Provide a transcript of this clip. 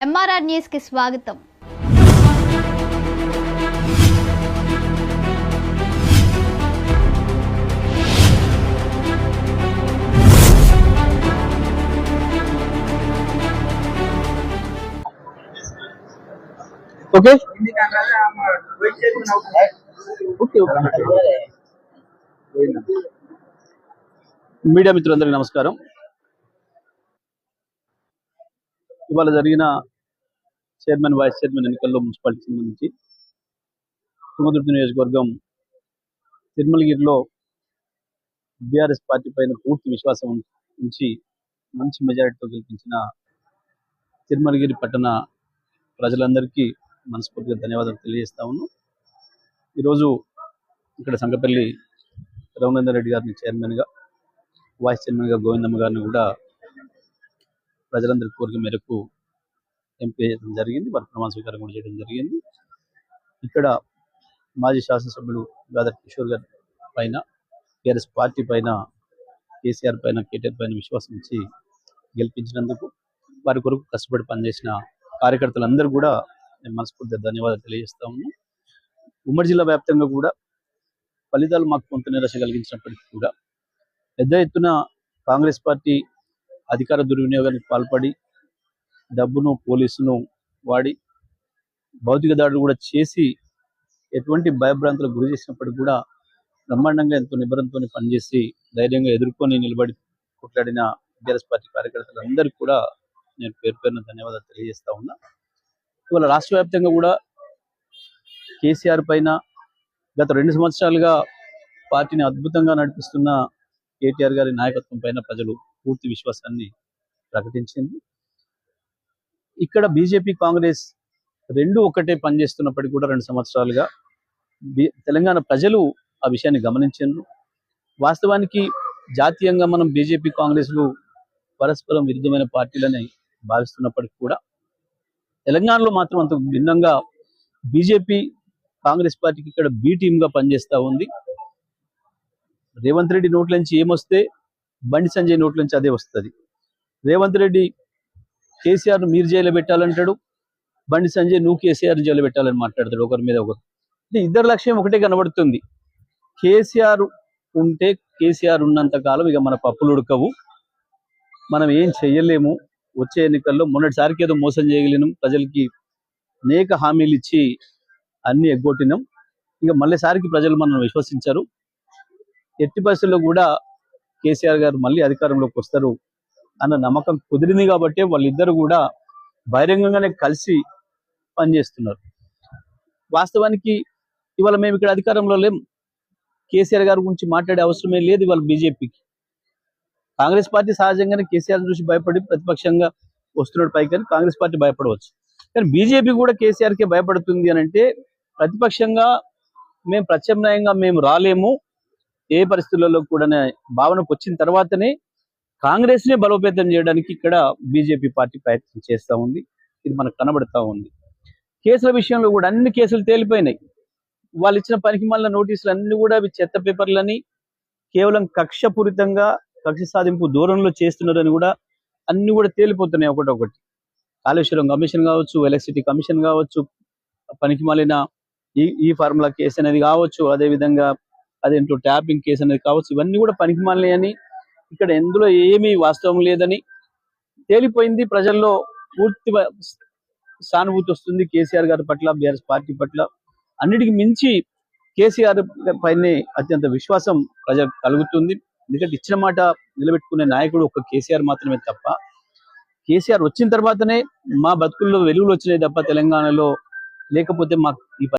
MRR న్యూస్కి స్వాగతం. Okay. Media మిత్రులందరికీ నమస్కారం. ఇవాళ జరిగిన చైర్మన్ వైస్ చైర్మన్ ఎన్నికల్లో మున్సిపాలిటీ సంబంధించి తుమ్మదుర్తి నియోజకవర్గం తిరుమలగిరిలో బీఆర్ఎస్ పార్టీ పైన పూర్తి విశ్వాసం ఉంచి మంచి మెజారిటీతో గెలిపించిన తిరుమలగిరి పట్టణ ప్రజలందరికీ మనస్ఫూర్తిగా ధన్యవాదాలు తెలియజేస్తా ఉన్నాం ఈరోజు ఇక్కడ సంగపల్లి రఘునందన్ రెడ్డి గారిని చైర్మన్గా వైస్ చైర్మన్గా గోవిందమ్మ గారిని కూడా ప్రజలందరి కోరిక మేరకు ఎంపీ చేయడం జరిగింది. వారి ప్రమాణ స్వీకారం కూడా చేయడం జరిగింది. ఇక్కడ మాజీ శాసనసభ్యులు గాదర్ కిషోర్ గారి పైన టీఆర్ఎస్ పార్టీ పైన కేసీఆర్ పైన కేటీఆర్ పైన విశ్వాసం ఇచ్చి గెలిపించినందుకు వారి కొరకు కష్టపడి పనిచేసిన కార్యకర్తలందరూ కూడా నేను మనస్ఫూర్తిగా ధన్యవాదాలు తెలియజేస్తా ఉన్నాను. ఉమ్మడి జిల్లా వ్యాప్తంగా కూడా ఫలితాలు మాకు కొంత నిరాశ కలిగించినప్పటికీ కూడా పెద్ద ఎత్తున కాంగ్రెస్ పార్టీ అధికార దుర్వినియోగానికి పాల్పడి డబ్బును పోలీసును వాడి భౌతిక దాడులు కూడా చేసి ఎటువంటి భయభ్రాంతులకు గురి చేసినప్పటికీ కూడా బ్రహ్మాండంగా ఎంతో నిబరంతో పనిచేసి ధైర్యంగా ఎదుర్కొని నిలబడి కొట్లాడిన టీఆర్ఎస్ పార్టీ కార్యకర్తలందరికీ కూడా నేను పేరు పేరున ధన్యవాదాలు తెలియజేస్తా ఉన్నా. ఇవాళ రాష్ట్ర వ్యాప్తంగా కూడా కేసీఆర్ పైన గత రెండు సంవత్సరాలుగా పార్టీని అద్భుతంగా నడిపిస్తున్న కేటీఆర్ గారి నాయకత్వం పైన ప్రజలు పూర్తి విశ్వాసాన్ని ప్రకటించింది. ఇక్కడ బీజేపీ కాంగ్రెస్ రెండు ఒకటే పనిచేస్తున్నప్పటికీ కూడా రెండు సంవత్సరాలుగా తెలంగాణ ప్రజలు ఆ విషయాన్ని గమనించారు వాస్తవానికి జాతీయంగా మనం బీజేపీ కాంగ్రెస్లు పరస్పరం విరుద్ధమైన పార్టీలని భావిస్తున్నప్పటికీ కూడా తెలంగాణలో మాత్రం అంత భిన్నంగా బీజేపీ కాంగ్రెస్ పార్టీకి ఇక్కడ బి టీమ్గా ఉంది. రేవంత్ రెడ్డి నోట్ల నుంచి ఏమొస్తే బండి సంజయ్ నోట్ల నుంచి అదే వస్తుంది. రేవంత్ రెడ్డి కేసీఆర్ మీరు జైలు పెట్టాలంటాడు? బండి సంజయ్ నువ్వు కేసీఆర్ జైలు పెట్టాలని మాట్లాడతాడు ఒకరి మీద ఒకరు. అంటే ఇద్దరు లక్ష్యం ఒకటే కనబడుతుంది. కేసీఆర్ ఉంటే కేసీఆర్ ఉన్నంత కాలం ఇక మన పప్పులు ఉడకవు. మనం ఏం చెయ్యలేము. వచ్చే ఎన్నికల్లో మొన్నటిసారికి ఏదో మోసం చేయగలిగినాం. ప్రజలకి అనేక హామీలు ఇచ్చి అన్ని ఎగ్గొట్టినాం. ఇక మళ్ళీసారికి ప్రజలు మనం విశ్వసించారు. ఎట్టి పరిస్థితుల్లో కూడా కేసీఆర్ గారు మళ్ళీ అధికారంలోకి వస్తారు. అన్న నమ్మకం కుదిరింది కాబట్టి వాళ్ళిద్దరు కూడా బహిరంగంగానే కలిసి పనిచేస్తున్నారు. వాస్తవానికి ఇవాళ మేము ఇక్కడ అధికారంలో లేం. కేసీఆర్ గారి గురించి మాట్లాడే అవసరమే లేదు ఇవాళ బీజేపీకి. కాంగ్రెస్ పార్టీ సహజంగానే కేసీఆర్ చూసి భయపడి ప్రతిపక్షంగా వస్తున్నాడు పైకి కానీ కాంగ్రెస్ పార్టీ భయపడవచ్చు. కానీ బీజేపీ కూడా కేసీఆర్కే భయపడుతుంది అని అంటే ప్రతిపక్షంగా మేము ప్రత్యామ్నాయంగా మేము రాలేము. ఏ పరిస్థితులలో కూడా భావనకు వచ్చిన తర్వాతనే కాంగ్రెస్ నే బలోపేతం చేయడానికి ఇక్కడ బీజేపీ పార్టీ ప్రయత్నం చేస్తా ఉంది. ఇది మనకు కనబడతా ఉంది. కేసుల విషయంలో కూడా అన్ని కేసులు తేలిపోయినాయి. వాళ్ళు ఇచ్చిన పనికి మళ్ళీ నోటీసులు అన్ని కూడా అవి చెత్త పేపర్లని కేవలం కక్షపూరితంగా కక్ష సాధింపు దూరంలో చేస్తున్నారని కూడా అన్ని కూడా తేలిపోతున్నాయి ఒకటొకటి. కాళేశ్వరం కమిషన్ కావచ్చు ఎలక్ట్రిసిటీ కమిషన్ కావచ్చు పనికి మాలిన ఈ ఈ ఫార్ములా కేసు అనేది కావచ్చు అదే విధంగా అదేంటో ట్యాపింగ్ కేసు అనేది కావచ్చు ఇవన్నీ కూడా పనికి మాలినాయని ఇక్కడ ఎందులో ఏమీ వాస్తవం లేదని తేలిపోయింది ప్రజల్లో పూర్తి సానుభూతి వస్తుంది కేసీఆర్ గారి పట్ల బీఆర్ఎస్ పార్టీ పట్ల. అన్నిటికి మించి కేసీఆర్ పైనే అత్యంత విశ్వాసం ప్రజలకు కలుగుతుంది. ఎందుకంటే ఇచ్చిన మాట నిలబెట్టుకునే నాయకుడు ఒక కేసీఆర్ మాత్రమే తప్ప కేసీఆర్ వచ్చిన తర్వాతనే మా బతుకుల్లో వెలుగులు వచ్చినాయి తప్ప తెలంగాణలో. లేకపోతే మాకు ఈ